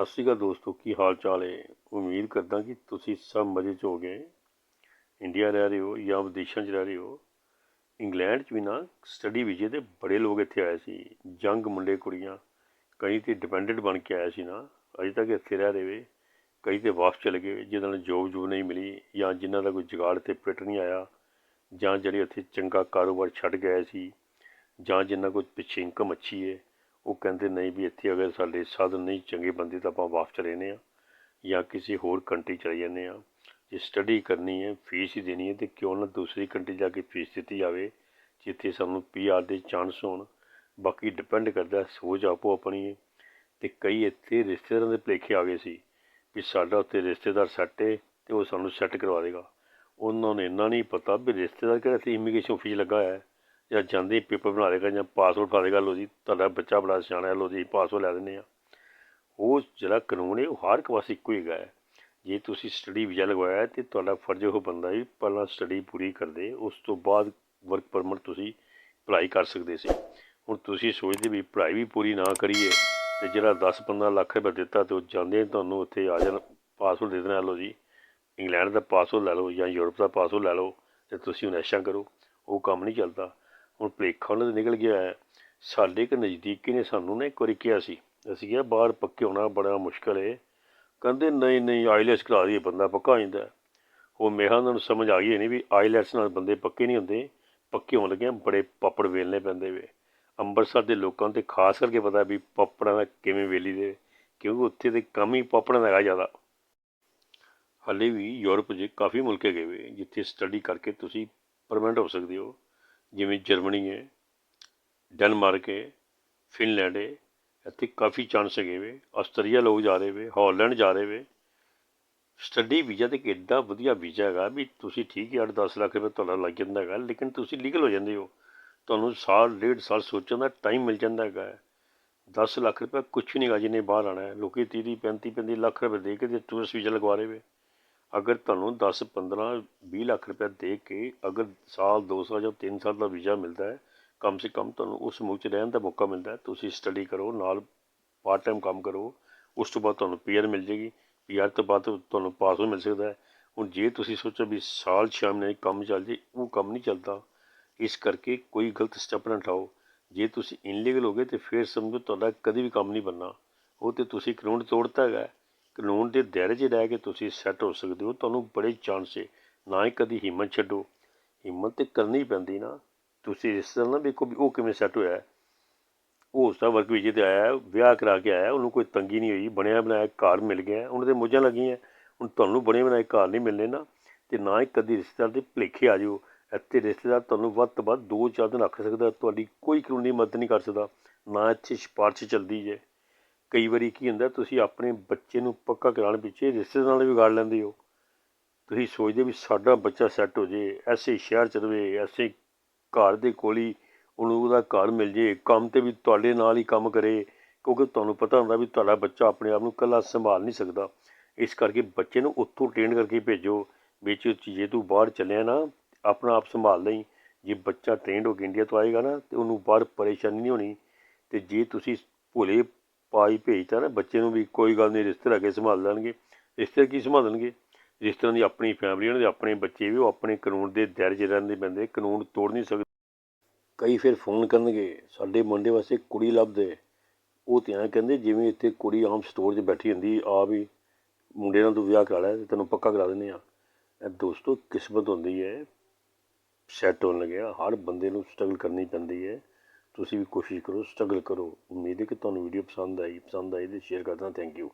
ਸਤਿ ਸ਼੍ਰੀ ਅਕਾਲ ਦੋਸਤੋ, ਕੀ ਹਾਲ ਚਾਲ ਹੈ? ਉਮੀਦ ਕਰਦਾ ਕਿ ਤੁਸੀਂ ਸਭ ਮਜ਼ੇ 'ਚ ਹੋਗੇ ਇੰਡੀਆ ਰਹਿ ਰਹੇ ਹੋ ਜਾਂ ਵਿਦੇਸ਼ਾਂ 'ਚ ਰਹਿ ਰਹੇ ਹੋ? ਇੰਗਲੈਂਡ 'ਚ ਵੀ ਨਾ ਸਟੱਡੀ ਵੀਜ਼ੇ ਤੇ ਬੜੇ ਲੋਕ ਇੱਥੇ ਆਏ ਸੀ। ਜੰਗ ਮੁੰਡੇ ਕੁੜੀਆਂ, ਕਈ ਤੇ ਡਿਪੈਂਡੈਂਟ ਬਣ ਕੇ ਆਏ ਸੀ ਨਾ। ਅਜੇ ਤੱਕ ਇੱਥੇ ਰਹਿ ਰਹੇ ਵੇ। ਕਈ ਤੇ ਵਾਪਸ ਚਲੇ ਗਏ ਜਿਹਨਾਂ ਨੂੰ ਜੋਬ ਜੂਬ ਨਹੀਂ ਮਿਲੀ ਜਾਂ ਜਿਨ੍ਹਾਂ ਦਾ ਕੋਈ ਜੁਗਾੜ ਤੇ ਪਿੱਟ ਨਹੀਂ ਆਇਆ, ਜਾਂ ਜਿਹੜੇ ਇੱਥੇ ਚੰਗਾ ਕਾਰੋਬਾਰ ਛੱਡ ਗਏ ਸੀ, ਜਾਂ ਜਿਨ੍ਹਾਂ ਕੋਲ ਪਿੱਛੇ ਇਨਕਮ ਅੱਛੀ ਹੈ ਉਹ ਕਹਿੰਦੇ, ਨਹੀਂ ਵੀ ਇੱਥੇ ਅਗਰ ਸਾਡੇ ਸਾਧਨ ਨਹੀਂ ਚੰਗੇ ਬੰਦੇ ਤਾਂ ਆਪਾਂ ਵਾਪਸ ਚਲੇ ਜਾਂਦੇ ਹਾਂ ਜਾਂ ਕਿਸੇ ਹੋਰ ਕੰਟਰੀ ਚਲੇ ਜਾਂਦੇ ਹਾਂ। ਜੇ ਸਟੱਡੀ ਕਰਨੀ ਹੈ ਫੀਸ ਹੀ ਦੇਣੀ ਹੈ, ਤੇ ਕਿਉਂ ਨਾ ਦੂਸਰੀ ਕੰਟਰੀ ਜਾ ਕੇ ਫੀਸ ਦਿੱਤੀ ਜਾਵੇ, ਜਿੱਥੇ ਸਾਨੂੰ ਪੀਆਰ ਦੇ ਚਾਂਸ ਹੋਣ। ਬਾਕੀ ਡਿਪੈਂਡ ਕਰਦਾ ਸੋਚ ਆਪੋ ਆਪਣੀ ਹੈ। ਤੇ ਕਈ ਇੱਥੇ ਰਿਸ਼ਤੇਦਾਰਾਂ ਦੇ ਭੁਲੇਖੇ ਆ ਗਏ ਸੀ ਵੀ ਸਾਡਾ ਉੱਥੇ ਰਿਸ਼ਤੇਦਾਰ ਸੈੱਟ ਹੈ ਤੇ ਉਹ ਸਾਨੂੰ ਸੈੱਟ ਕਰਵਾ ਦੇਗਾ। ਉਹਨਾਂ ਨੂੰ ਇੰਨਾ ਨਹੀਂ ਪਤਾ ਵੀ ਰਿਸ਼ਤੇਦਾਰ ਕਿਹੜਾ ਇੱਥੇ ਇਮੀਗ੍ਰੇਸ਼ਨ ਫੀਸ ਲੱਗਾ ਹੋਇਆ ਹੈ। ਜਾਂ ਜਾਂਦੇ ਹੀ ਪੇਪਰ ਬਣਾ ਦੇਗਾ ਜਾਂ ਪਾਸਪੋਰਟ ਪਾ ਦੇਗਾ ਲੋ ਜੀ, ਤੁਹਾਡਾ ਬੱਚਾ ਬੜਾ ਸਿਆਣਾ ਹੈ ਲੋ ਜੀ ਪਾਸਪੋਰਟ ਲੈ ਦਿੰਦੇ ਆ ਉਹ ਜਿਹੜਾ ਕਾਨੂੰਨ ਹੈ, ਉਹ ਹਰ ਇੱਕ ਪਾਸੇ ਇੱਕੋ ਹੀ ਹੈਗਾ ਹੈ। ਜੇ ਤੁਸੀਂ ਸਟੱਡੀ ਵੀਜ਼ਾ ਲਗਵਾਇਆ ਹੈ, ਤੇ ਤੁਹਾਡਾ ਫਰਜ਼ ਉਹ ਬੰਦਾ ਵੀ ਪਹਿਲਾਂ ਸਟੱਡੀ ਪੂਰੀ ਕਰਦੇ, ਉਸ ਤੋਂ ਬਾਅਦ ਵਰਕ ਪਰਮਿਟ ਤੁਸੀਂ ਅਪਲਾਈ ਕਰ ਸਕਦੇ ਸੀ। ਹੁਣ ਤੁਸੀਂ ਸੋਚਦੇ ਵੀ ਪੜ੍ਹਾਈ ਵੀ ਪੂਰੀ ਨਾ ਕਰੀਏ, ਤੇ ਜਿਹੜਾ 10-15 ਲੱਖ ਰੁਪਏ ਦਿੱਤਾ ਤੇ ਉਹ ਜਾਂਦੇ ਤੁਹਾਨੂੰ ਉੱਥੇ ਆ ਜਾਣ ਪਾਸਪੋਰਟ ਦੇ ਦੇਣਾ, ਲਓ ਜੀ, ਇੰਗਲੈਂਡ ਦਾ ਪਾਸਪੋਰਟ ਲੈ ਲਓ ਜਾਂ ਯੂਰਪ ਦਾ ਪਾਸਪੋਰਟ ਲੈ ਲਓ, ਤੇ ਤੁਸੀਂ ਹੁਣ ਐਸ਼ਾ ਕਰੋ। ਉਹ ਕੰਮ ਨਹੀਂ ਚੱਲਦਾ। ਹੁਣ ਭਲੇਖਾ ਉਹਨਾਂ ਦਾ ਨਿਕਲ ਗਿਆ ਹੈ। ਸਾਡੇ ਇੱਕ ਨਜ਼ਦੀਕੀ ਨੇ ਸਾਨੂੰ ਨਾ ਇੱਕ ਵਾਰੀ ਕਿਹਾ ਸੀ, ਅਸੀਂ ਕਿਹਾ ਬਾਹਰ ਪੱਕੇ ਹੋਣਾ ਬੜਾ ਮੁਸ਼ਕਲ ਹੈ ਕਹਿੰਦੇ ਨਹੀਂ ਨਹੀਂ, ਆਈਲੈਟਸ ਕਰਾ ਦਈਏ, ਬੰਦਾ ਪੱਕਾ ਹੋ ਜਾਂਦਾ। ਉਹ ਮੇਰਾ ਉਹਨਾਂ ਨੂੰ ਸਮਝ ਆ ਗਈ ਨਹੀਂ ਵੀ ਆਈਲੈਟਸ ਨਾਲ ਬੰਦੇ ਪੱਕੇ ਨਹੀਂ ਹੁੰਦੇ, ਪੱਕੇ ਹੋਣ ਲੱਗੇ ਬੜੇ ਪਾਪੜ ਵੇਲਣੇ ਪੈਂਦੇ ਵੇ। ਅੰਮ੍ਰਿਤਸਰ ਦੇ ਲੋਕਾਂ ਨੂੰ ਤੇ ਖਾਸ ਕਰਕੇ ਪਤਾ ਵੀ ਪਾਪੜਾਂ ਦਾ ਕਿਵੇਂ ਵੇਲੀ ਦੇ, ਕਿਉਂਕਿ ਉੱਥੇ ਦੇ ਕੰਮ ਹੀ ਪਾਪੜਾਂ ਦਾ ਹੈਗਾ ਜ਼ਿਆਦਾ। ਹਾਲੇ ਵੀ ਯੂਰਪ 'ਚ ਕਾਫੀ ਮੁਲਕ ਹੈਗੇ ਵੇ, ਜਿੱਥੇ ਸਟੱਡੀ ਕਰਕੇ ਤੁਸੀਂ ਪਰਮਨੈਂਟ ਹੋ ਸਕਦੇ ਹੋ। ਜਿਵੇਂ ਜਰਮਨੀ ਹੈ, ਡੈਨਮਾਰਕ ਹੈ, ਫਿਨਲੈਂਡ ਹੈ, ਇੱਥੇ ਕਾਫੀ ਚਾਂਸ ਹੈਗੇ ਵੇ। ਆਸਟਰੀਆ ਲੋਕ ਜਾ ਰਹੇ ਵੇ, ਹਾਲੈਂਡ ਜਾ ਰਹੇ ਵੇ। ਸਟੱਡੀ ਵੀਜ਼ਾ ਤੇ ਇੱਕ ਐਡਾ ਵਧੀਆ ਵੀਜ਼ਾ ਹੈਗਾ ਵੀ ਤੁਸੀਂ ਠੀਕ ਹੈ 8-10 ਲੱਖ ਰੁਪਏ ਤੁਹਾਡਾ ਲੱਗ ਜਾਂਦਾ ਹੈਗਾ, ਲੇਕਿਨ ਤੁਸੀਂ ਲੀਗਲ ਹੋ ਜਾਂਦੇ ਹੋ। ਤੁਹਾਨੂੰ ਸਾਲ, ਡੇਢ ਸਾਲ ਸੋਚਣ ਦਾ ਟਾਈਮ ਮਿਲ ਜਾਂਦਾ ਹੈਗਾ 10 ਲੱਖ ਰੁਪਏ ਕੁਛ ਨਹੀਂ ਹੈਗਾ ਜਿਹਨੇ ਬਾਹਰ ਆਣਾ ਹੈ। ਲੋਕੀ 30 35 35 ਲੱਖ ਰੁਪਏ ਦੇ ਕੇ ਤੇ ਟੂਰਿਸਟ ਵੀਜ਼ਾ ਲਗਵਾ ਰਹੇ ਵੇ। ਅਗਰ ਤੁਹਾਨੂੰ 10 15 20 ਲੱਖ ਰੁਪਏ ਦੇ ਕੇ ਅਗਰ ਸਾਲ 2 ਸਾਲ ਜਾਂ 3 ਸਾਲ ਦਾ ਵੀਜ਼ਾ ਮਿਲਦਾ ਹੈ, ਕਮ ਸੇ ਕਮ ਤੁਹਾਨੂੰ ਉਸ ਮੁਲਕ 'ਚ ਰਹਿਣ ਦਾ ਮੌਕਾ ਮਿਲਦਾ ਹੈ। ਤੁਸੀਂ ਸਟੱਡੀ ਕਰੋ, ਨਾਲ ਪਾਰਟ ਟਾਈਮ ਕੰਮ ਕਰੋ, ਉਸ ਤੋਂ ਬਾਅਦ ਤੁਹਾਨੂੰ ਪੀਆਰ ਮਿਲ ਜੇਗੀ। ਪੀਆਰ ਤੋਂ ਬਾਅਦ ਤੁਹਾਨੂੰ ਪਾਸਪੋਰਟ ਮਿਲ ਸਕਦਾ ਹੈ। ਹੁਣ ਜੇ ਤੁਸੀਂ ਸੋਚੋ ਵੀ ਸਾਲ ਛੇ ਮਹੀਨੇ ਕੰਮ ਚੱਲ ਜੇ, ਉਹ ਕੰਮ ਨਹੀਂ ਚੱਲਦਾ, ਇਸ ਕਰਕੇ ਕੋਈ ਗਲਤ ਸਟੈਪ ਨਾ ਉਠਾਓ। ਜੇ ਤੁਸੀਂ ਇਨਲੀਗਲ ਹੋ ਗਏ ਤੇ ਫਿਰ ਸਮਝੋ ਤੁਹਾਡਾ ਕਦੀ ਵੀ ਕੰਮ ਨਹੀਂ ਬਣਨਾ। ਉਹ ਤੇ ਤੁਸੀਂ ਕਾਨੂੰਨ ਤੋੜਤਾ ਹੈਗਾ ਕਾਨੂੰਨ ਦੇ ਦਾਇਰੇ 'ਚ ਰਹਿ ਕੇ ਤੁਸੀਂ ਸੈੱਟ ਹੋ ਸਕਦੇ ਹੋ, ਤੁਹਾਨੂੰ ਬੜੇ ਚਾਂਸ ਹੈ। ਨਾ ਹੀ ਕਦੀ ਹਿੰਮਤ ਛੱਡੋ। ਹਿੰਮਤ ਤੇ ਕਰਨੀ ਪੈਂਦੀ ਨਾ। ਤੁਸੀਂ ਇਸ ਤਰ੍ਹਾਂ ਨਾ ਵੇਖੋ ਵੀ ਉਹ ਕਿਵੇਂ ਸੈੱਟ ਹੋਇਆ ਉਹ ਉਸਦਾ ਵਰਕ ਵੀਜ਼ੇ ਤੇ ਆਇਆ ਵਿਆਹ ਕਰਾ ਕੇ ਆਇਆ ਉਹਨੂੰ ਕੋਈ ਤੰਗੀ ਨਹੀਂ ਹੋਈ। ਬਣਿਆ ਬਣਾਇਆ ਘਰ ਮਿਲ ਗਿਆ ਉਹਨਾਂ ਦੇ ਮੋਜਾਂ ਲੱਗੀਆਂ ਹੁਣ ਤੁਹਾਨੂੰ ਬਣੇ ਬਣਾਏ ਘਰ ਨਹੀਂ ਮਿਲਨੇ ਨਾ। ਤੇ ਨਾ ਹੀ ਕਦੀ ਰਿਸ਼ਤੇਦਾਰ ਦੇ ਭਲੇਖੇ ਆ ਜਾਓ ਇੱਥੇ ਰਿਸ਼ਤੇਦਾਰ ਤੁਹਾਨੂੰ ਵੱਧ ਤੋਂ ਵੱਧ ਦੋ ਚਾਰ ਦਿਨ ਰੱਖ ਸਕਦਾ ਤੁਹਾਡੀ ਕੋਈ ਕਾਨੂੰਨੀ ਮਦਦ ਨਹੀਂ ਕਰ ਸਕਦਾ। ਨਾ ਇੱਥੇ ਸਿਫਾਰਸ਼ ਚੱਲਦੀ ਜੇ। ਕਈ ਵਾਰੀ ਕੀ ਹੁੰਦਾ, ਤੁਸੀਂ ਆਪਣੇ ਬੱਚੇ ਨੂੰ ਪੱਕਾ ਕਰਾਉਣ ਪਿੱਛੇ ਰਿਸ਼ਤੇਦਾਰ ਨਾਲ ਵੀ ਵਿਗਾੜ ਲੈਂਦੇ ਹੋ। ਤੁਸੀਂ ਸੋਚਦੇ ਵੀ ਸਾਡਾ ਬੱਚਾ ਸੈੱਟ ਹੋ ਜੇ, ਐਸੇ ਸ਼ਹਿਰ ਚ ਰਵੇ, ਐਸੇ ਘਰ ਦੇ ਕੋਲ ਹੀ ਉਹਨੂੰ ਉਹਦਾ ਘਰ ਮਿਲ ਜੇ, ਕੰਮ ਤੇ ਵੀ ਤੁਹਾਡੇ ਨਾਲ ਹੀ ਕੰਮ ਕਰੇ, ਕਿਉਂਕਿ ਤੁਹਾਨੂੰ ਪਤਾ ਹੁੰਦਾ ਵੀ ਤੁਹਾਡਾ ਬੱਚਾ ਆਪਣੇ ਆਪ ਨੂੰ ਇਕੱਲਾ ਸੰਭਾਲ ਨਹੀਂ ਸਕਦਾ। ਇਸ ਕਰਕੇ ਬੱਚੇ ਨੂੰ ਉੱਥੋਂ ਟ੍ਰੇਨ ਕਰਕੇ ਭੇਜੋ, ਵਿੱਚ ਜੇ ਤੂੰ ਬਾਹਰ ਚੱਲਿਆ ਨਾ, ਆਪਣਾ ਆਪ ਸੰਭਾਲ ਲਈ। ਜੇ ਬੱਚਾ ਟ੍ਰੇਨਡ ਹੋ ਕੇ ਇੰਡੀਆ ਤੋਂ ਆਏਗਾ ਨਾ, ਤੇ ਉਹਨੂੰ ਬਾਹਰ ਪਰੇਸ਼ਾਨੀ ਨਹੀਂ ਹੋਣੀ। ਤੇ ਜੇ ਤੁਸੀਂ ਭੋਲੇ ਪਾਈ ਭੇਜਤਾ ਨਾ, ਬੱਚੇ ਨੂੰ ਵੀ ਕੋਈ ਗੱਲ ਨਹੀਂ ਰਿਸ਼ਤੇ ਕੇ ਸੰਭਾਲ ਲੈਣਗੇ। ਰਿਸ਼ਤੇ ਕੀ ਸੰਭਾਲਣਗੇ ਰਿਸ਼ਤਿਆਂ ਦੀ ਆਪਣੀ ਫੈਮਿਲੀ ਉਹਨਾਂ ਦੇ ਆਪਣੇ ਬੱਚੇ ਵੀ, ਉਹ ਆਪਣੇ ਕਾਨੂੰਨ ਦੇ ਦਾਇਰੇ 'ਚ ਰਹਿੰਦੇ ਪੈਂਦੇ, ਕਾਨੂੰਨ ਤੋੜ ਨਹੀਂ ਸਕਦੇ। ਕਈ ਫਿਰ ਫੋਨ ਕਰਨਗੇ, ਸਾਡੇ ਮੁੰਡੇ ਵਾਸਤੇ ਕੁੜੀ ਲੱਭਦੇ। ਉਹ ਤੇ ਐਂ ਕਹਿੰਦੇ, ਜਿਵੇਂ ਇੱਥੇ ਕੁੜੀ ਆਮ ਸਟੋਰ 'ਚ ਬੈਠੀ ਹੁੰਦੀ ਆ ਵੀ ਮੁੰਡੇ ਨਾਲ ਤੂੰ ਵਿਆਹ ਕਰਾ ਲੈ ਤੇ ਤੈਨੂੰ ਪੱਕਾ ਕਰਾ ਦਿੰਦੇ ਆ। ਇਹ ਦੋਸਤੋ, ਕਿਸਮਤ ਹੁੰਦੀ ਹੈ ਸੈੱਟ ਹੋਣ ਲੱਗਿਆ, ਹਰ ਬੰਦੇ ਨੂੰ ਸਟਰਗਲ ਕਰਨੀ ਪੈਂਦੀ ਹੈ। ਤੁਸੀਂ ਵੀ ਕੋਸ਼ਿਸ਼ ਕਰੋ ਸਟਰਗਲ ਕਰੋ। ਉਮੀਦ ਹੈ ਕਿ ਤੁਹਾਨੂੰ ਵੀਡੀਓ ਪਸੰਦ ਆਈ ਪਸੰਦ ਆਈ ਤੇ ਸ਼ੇਅਰ ਕਰਨਾ ਥੈਂਕ ਯੂ